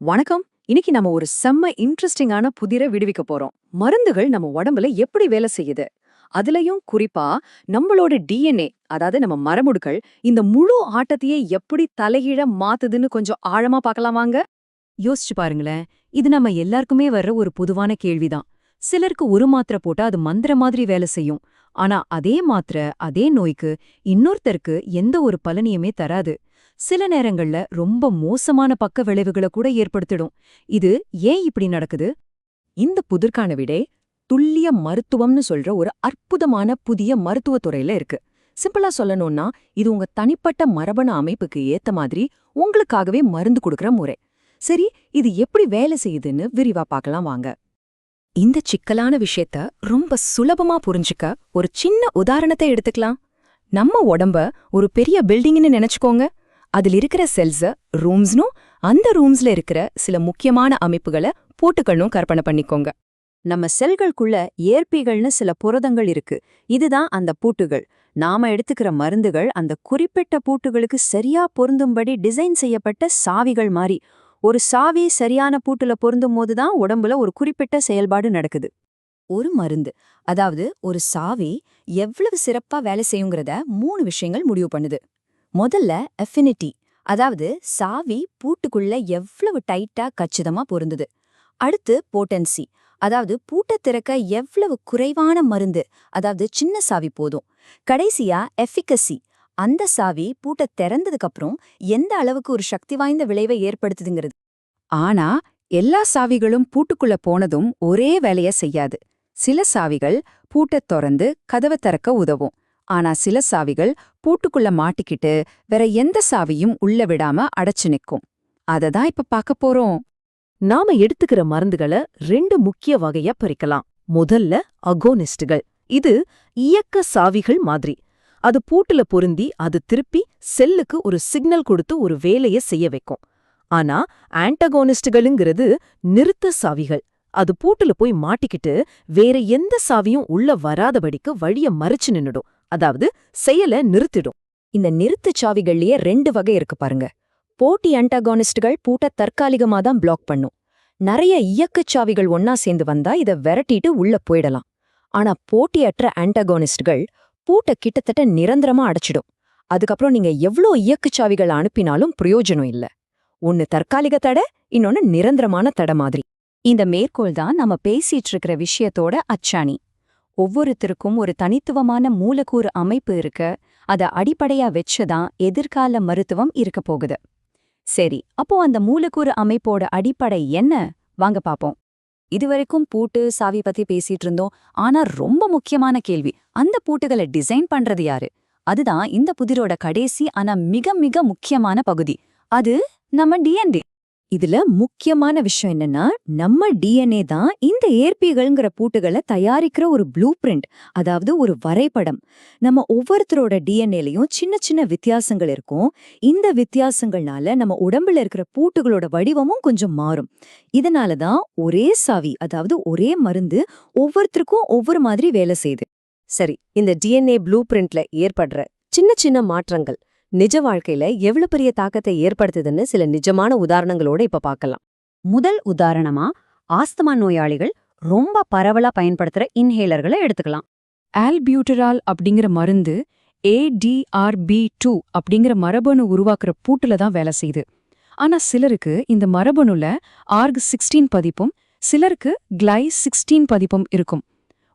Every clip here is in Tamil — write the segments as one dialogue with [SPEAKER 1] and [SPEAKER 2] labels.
[SPEAKER 1] வணக்கம். இன்னைக்கு நம்ம ஒரு செம்ம இன்ட்ரெஸ்டிங்கான புதிரை விடுவிக்க போறோம். மருந்துகள் நம்ம உடம்புல எப்படி வேலை செய்யுது? அதுலயும் குறிப்பா நம்மளோட டிஎன்ஏ அதாவது நம்ம மரபுடுகள் இந்த முழு ஆட்டத்தையே எப்படி தலைகீழ மாத்துதுன்னு கொஞ்சம் ஆழமா பார்க்கலாமாங்க
[SPEAKER 2] யோசிச்சு பாருங்களேன். இது நம்ம எல்லாருக்குமே வர்ற ஒரு பொதுவான கேள்விதான். சிலருக்கு ஒரு மாத்திரை போட்டா அது மந்திர மாதிரி வேலை செய்யும். ஆனா அதே மாத்திரை அதே நோய்க்கு இன்னொருத்தருக்கு எந்த ஒரு பலனியுமே தராது. சில நேரங்கள்ல ரொம்ப மோசமான பக்க விளைவுகளை கூட ஏற்படுத்திடும். இது ஏன் இப்படி நடக்குது?
[SPEAKER 1] இந்த புதிர்கான விடை துல்லிய மருத்துவம்னு சொல்ற ஒரு அற்புதமான புதிய மருத்துவத் துறையில இருக்கு. சிம்பிளா சொல்லணும்னா இது உங்க தனிப்பட்ட மரபணு அமைப்புக்கு ஏத்த மாதிரி உங்களுக்காகவே மருந்து கொடுக்கற முறை. சரி இது எப்படி வேலை செய்யுதுன்னு விரிவா பார்க்கலாம் வாங்க. இந்த சிக்கலான விஷயத்த ரொம்ப சுலபமா புரிஞ்சுக்க ஒரு சின்ன உதாரணத்தை எடுத்துக்கலாம். நம்ம உடம்ப ஒரு பெரிய பில்டிங்னு நினைச்சுக்கோங்க. அதில் இருக்கிற செல்ஸ ரூம்ஸ்னும் அந்த ரூம்ஸ்ல இருக்கிற சில முக்கியமான அமைப்புகளை போட்டுக்கணும் கற்பனை பண்ணிக்கோங்க. நம்ம செல்களுக்குள்ள ஏற்பிகள்னு சில புரதங்கள் இருக்கு. இதுதான் அந்த பூட்டுகள். நாம எடுத்துக்கிற மருந்துகள் அந்த குறிப்பிட்ட பூட்டுகளுக்கு சரியா பொருந்தும்படி டிசைன் செய்யப்பட்ட சாவிகள் மாதிரி ஒரு சாவி சரியான பூட்டுல பொருந்தும் போதுதான் உடம்புல ஒரு குறிப்பிட்ட செயல்பாடு நடக்குது. ஒரு மருந்து அதாவது ஒரு சாவி எவ்வளவு சிறப்பா வேலை செய்யுங்கிறத மூணு விஷயங்கள் முடிவு பண்ணுது. முதல்ல அஃபினிட்டி அதாவது சாவி பூட்டுக்குள்ள எவ்வளவு டைட்டா கச்சிதமா பொருந்துது. அடுத்து போட்டன்சி அதாவது பூட்டை திறக்க எவ்வளவு குறைவான மருந்து அதாவது சின்ன சாவி போதும். கடைசியா எஃபிகசி அந்த சாவி பூட்டை திறந்ததுக்கப்புறம் எந்த அளவுக்கு ஒரு சக்தி வாய்ந்த விளைவை ஏற்படுத்துதுங்கிறது. ஆனா எல்லா சாவிகளும் பூட்டுக்குள்ள போனதும் ஒரே வேலைய செய்யாது. சில சாவிகள் பூட்டத் திறந்து கதவை திறக்க உதவும். ஆனா சில சாவிகள் பூட்டுக்குள்ள மாட்டிக்கிட்டு வேற எந்த சாவியும் உள்ள விடாம அடைச்சு நிக்கும் அததான் இப்ப பார்க்க போறோம்.
[SPEAKER 2] நாம எடுத்துக்கிற மருந்துகளை ரெண்டு முக்கிய வகையா பிரிக்கலாம். முதல்ல அகோனிஸ்டுகள். இது இயக்க சாவிகள் மாதிரி. அது பூட்டுல பொருந்தி அது திருப்பி செல்லுக்கு ஒரு சிக்னல் கொடுத்து ஒரு வேலைய செய்ய வைக்கும். ஆனா ஆன்டகோனிஸ்டுகளுங்கிறது நிறுத்த சாவிகள். அது பூட்டுல போய் மாட்டிக்கிட்டு வேற எந்த சாவியும் உள்ள வராதபடிக்கு வழிய மறிச்சு நின்னுடும். அதாவது செயல நிறுத்திடும்.
[SPEAKER 1] இந்த நிறுத்துச் சாவிகள்லயே ரெண்டு வகை இருக்கு பாருங்க. போட்டி அன்டாகானிஸ்டுகள் பூட்ட தற்காலிகமா தான் பிளாக் பண்ணும். நிறைய இயக்கச் சாவிகள் ஒன்னா சேர்ந்து வந்தா இத விரட்டிட்டு உள்ள போயிடலாம். ஆனா போட்டியற்ற ஆன்டாகானிஸ்டுகள் பூட்ட கிட்டத்தட்ட நிரந்தரமா அடைச்சிடும். அதுக்கப்புறம் நீங்க எவ்ளோ இயக்குச்சாவிகள் அனுப்பினாலும் பிரயோஜனம் இல்ல. ஒன்னு தற்காலிக தடை இன்னொன்னு நிரந்தரமான தடை மாதிரி. இந்த மேற்கோள் தான் நம்ம பேசிட்டு இருக்கிற விஷயத்தோட அச்சாணி. ஒவ்வொருத்தருக்கும் ஒரு தனித்துவமான மூலக்கூறு அமைப்பு இருக்கு. அத அடிப்படையா வச்சுதான் எதிர்கால மருத்துவம் இருக்க போகுது. சரி அப்போ அந்த மூலக்கூறு அமைப்போட அடிப்படை என்ன? வாங்க பாப்போம். இதுவரைக்கும் பூட்டு சாவி பத்தி பேசிட்டு இருந்தோம். ஆனா ரொம்ப முக்கியமான கேள்வி. அந்த பூட்டுகளை டிசைன் பண்றது யாரு? அதுதான் இந்த புதிரோட கடைசி ஆனா மிக மிக முக்கியமான பகுதி. அது நம்ம டிஎன்டி இதுல முக்கியமான விஷயம் என்னன்னா நம்ம டிஎன்ஏ தான் இந்த ஏற்பிகள்ங்கிற பூட்டுகளை தயாரிக்கிற ஒரு ப்ளூ பிரிண்ட் அதாவது ஒரு வரைபடம். நம்ம ஒவ்வொருத்தரோட டிஎன்ஏலையும் சின்ன சின்ன வித்தியாசங்கள் இருக்கும். இந்த வித்தியாசங்கள்னால நம்ம உடம்புல இருக்கிற பூட்டுகளோட வடிவமும் கொஞ்சம் மாறும். இதனால தான் ஒரே சாவி அதாவது ஒரே மருந்து ஒவ்வொருத்தருக்கும் ஒவ்வொரு மாதிரி வேலை செய்யுது.
[SPEAKER 2] சரி இந்த டிஎன்ஏ ப்ளூ பிரிண்ட்ல ஏற்படுற சின்ன சின்ன மாற்றங்கள். நிஜ வாழ்க்கையில எவ்வளவு பெரிய தாக்கத்தை ஏற்படுத்துதுன்னு சில நிஜமான உதாரணங்களோட இப்ப பார்க்கலாம்.
[SPEAKER 1] முதல் உதாரணமா ஆஸ்துமா நோயாளிகள் ரொம்ப பரவலா பயன்படுத்துற இன்ஹேலர்களை எடுத்துக்கலாம். ஆல்பியூட்டரால் அப்படிங்கிற மருந்து ஏடிஆர்பி டூ அப்படிங்கிற மரபணு உருவாக்குற பூட்டுல தான் வேலை செய்யுது. ஆனா சிலருக்கு இந்த மரபணுல ஆர்க் சிக்ஸ்டீன் பதிப்பும் சிலருக்கு கிளை சிக்ஸ்டீன் பதிப்பும் இருக்கும்.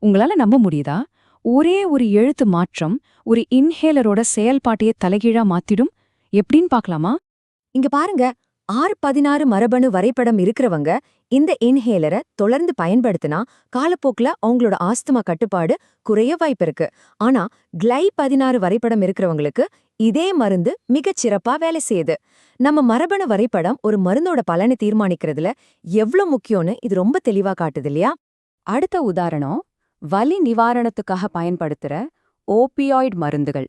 [SPEAKER 1] உங்களால நம்ப முடியுதா? ஒரே ஒரு எழுத்து மாற்றம் ஒரு இன்ஹேலரோட செயல்பாட்டையே தலைகீழா மாத்திடும். எப்படின்னு பார்க்கலாமா? இங்க பாருங்க ஆறு பதினாறு மரபணு வரைபடம் இருக்கிறவங்க இந்த இன்ஹேலரை தொடர்ந்து பயன்படுத்தினா காலப்போக்குல அவங்களோட ஆஸ்துமா கட்டுப்பாடு குறைய வாய்ப்பு இருக்கு. ஆனா கிளை பதினாறு வரைபடம் இருக்கிறவங்களுக்கு இதே மருந்து மிகச் சிறப்பா வேலை செய்யுது. நம்ம மரபணு வரைபடம் ஒரு மருந்தோட பலனை தீர்மானிக்கிறதுல எவ்ளோ முக்கியம்னு இது ரொம்ப தெளிவா காட்டுது இல்லையா? அடுத்த உதாரணம் வலி நிவாரணத்துக்காக பயன்படுத்துற ஓபியாய்டு மருந்துகள்.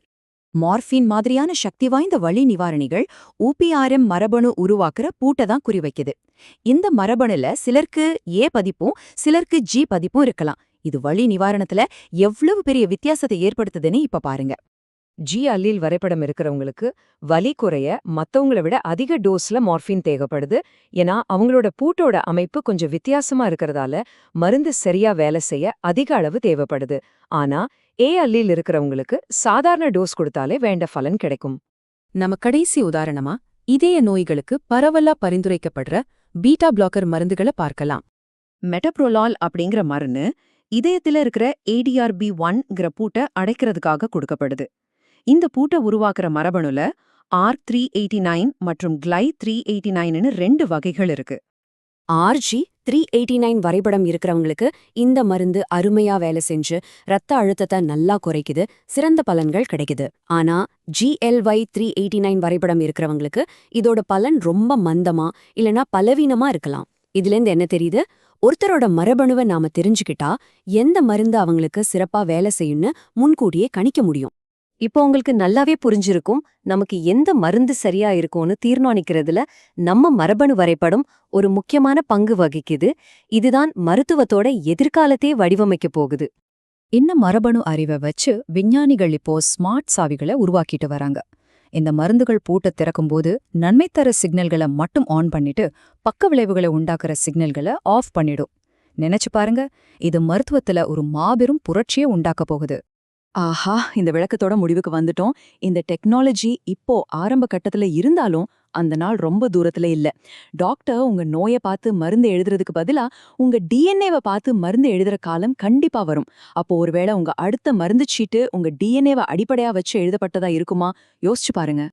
[SPEAKER 1] மார்ஃபின் மாதிரியான சக்தி வாய்ந்த வலி நிவாரணிகள் ஓபிஆர்எம் மரபணு உருவாக்குற பூட்டை தான் குறிவைக்குது. இந்த மரபணுல சிலருக்கு ஏ பதிப்பும் சிலருக்கு ஜி பதிப்பும் இருக்கலாம். இது வலி நிவாரணத்துல எவ்வளவு பெரிய வித்தியாசத்தை ஏற்படுத்துதுன்னு இப்ப பாருங்க. ஜி அல்லீல் வரைபடம் இருக்கிறவங்களுக்கு வலி குறைய மத்தவங்கள விட அதிக டோஸ்ல மார்ஃபின் தேவைப்படுது. ஏன்னா அவங்களோட பூட்டோட அமைப்பு கொஞ்சம் வித்தியாசமா இருக்கறதால மருந்து சரியா வேலை செய்ய அதிக அளவு தேவைப்படுது. ஆனா ஏ அல்லில் இருக்கிறவங்களுக்கு சாதாரண டோஸ் கொடுத்தாலே வேண்ட பலன் கிடைக்கும்.
[SPEAKER 2] நம்ம கடைசி உதாரணமா இதய நோய்களுக்கு பரவலா பரிந்துரைக்கப்படுற பீட்டா பிளாக்கர் மருந்துகளை பார்க்கலாம்.
[SPEAKER 1] மெட்டப்ரோலால் அப்படிங்கிற மருந்து இதயத்துல இருக்கிற ஏடிஆர்பி ஒன்ங்கிற பூட்டை அடைக்கிறதுக்காக கொடுக்கப்படுது. இந்த பூட்டை உருவாக்குற மரபணுல ஆர் த்ரீ எயிட்டி நைன் மற்றும் கிளை த்ரீ எயிட்டி நைன்னு ரெண்டு வகைகள் இருக்கு.
[SPEAKER 3] ஆர்ஜி த்ரீ எயிட்டி நைன் வரைபடம் இருக்கிறவங்களுக்கு இந்த மருந்து அருமையா வேலை செஞ்சு ரத்த அழுத்தத்தை நல்லா குறைக்குது சிறந்த பலன்கள் கிடைக்குது. ஆனா ஜிஎல்ஒய் த்ரீ எயிட்டி நைன் வரைபடம் இருக்கிறவங்களுக்கு இதோட பலன் ரொம்ப மந்தமா இல்லனா பலவீனமா இருக்கலாம். இதுலேருந்து என்ன தெரியுது? ஒருத்தரோட மரபணுவை நாம தெரிஞ்சுக்கிட்டா எந்த மருந்து அவங்களுக்கு சிறப்பா வேலை செய்யும்னு முன்கூட்டியே கணிக்க முடியும்.
[SPEAKER 4] இப்போ உங்களுக்கு நல்லாவே புரிஞ்சிருக்கும் நமக்கு எந்த மருந்து சரியா இருக்கும்னு தீர்மானிக்கிறதுல நம்ம மரபணு வரைபடம் ஒரு முக்கியமான பங்கு வகிக்குது. இதுதான் மருத்துவத்தோட எதிர்காலத்தையே வடிவமைக்க போகுது.
[SPEAKER 5] இந்த மரபணு அறிவை வச்சு விஞ்ஞானிகள் இப்போ ஸ்மார்ட் சாவிகளை உருவாக்கிட்டு வராங்க. இந்த மருந்துகள் பூட்ட திறக்கும்போது நன்மை தர சிக்னல்களை மட்டும் ஆன் பண்ணிட்டு பக்க விளைவுகளை உண்டாக்குற சிக்னல்களை ஆஃப் பண்ணிடும். நினைச்சு பாருங்க இது மருத்துவத்துல ஒரு மாபெரும் புரட்சியை உண்டாக்க போகுது.
[SPEAKER 1] ஆஹா இந்த விளக்கத்தோட முடிவுக்கு வந்துட்டோம். இந்த டெக்னாலஜி இப்போ ஆரம்ப கட்டத்துல இருந்தாலும் அந்த நாள் ரொம்ப தூரத்துல இல்ல. டாக்டர் உங்க நோயை பார்த்து மருந்து எழுதுறதுக்கு பதிலா உங்க டிஎன்ஏவை பார்த்து மருந்து எழுதுற காலம் கண்டிப்பா வரும். அப்போ ஒருவேளை உங்க அடுத்த மருந்து சீட்டு உங்க டிஎன்ஏவை அடிப்படையா வச்சு எழுதப்பட்டதா இருக்குமா? யோசிச்சு பாருங்க.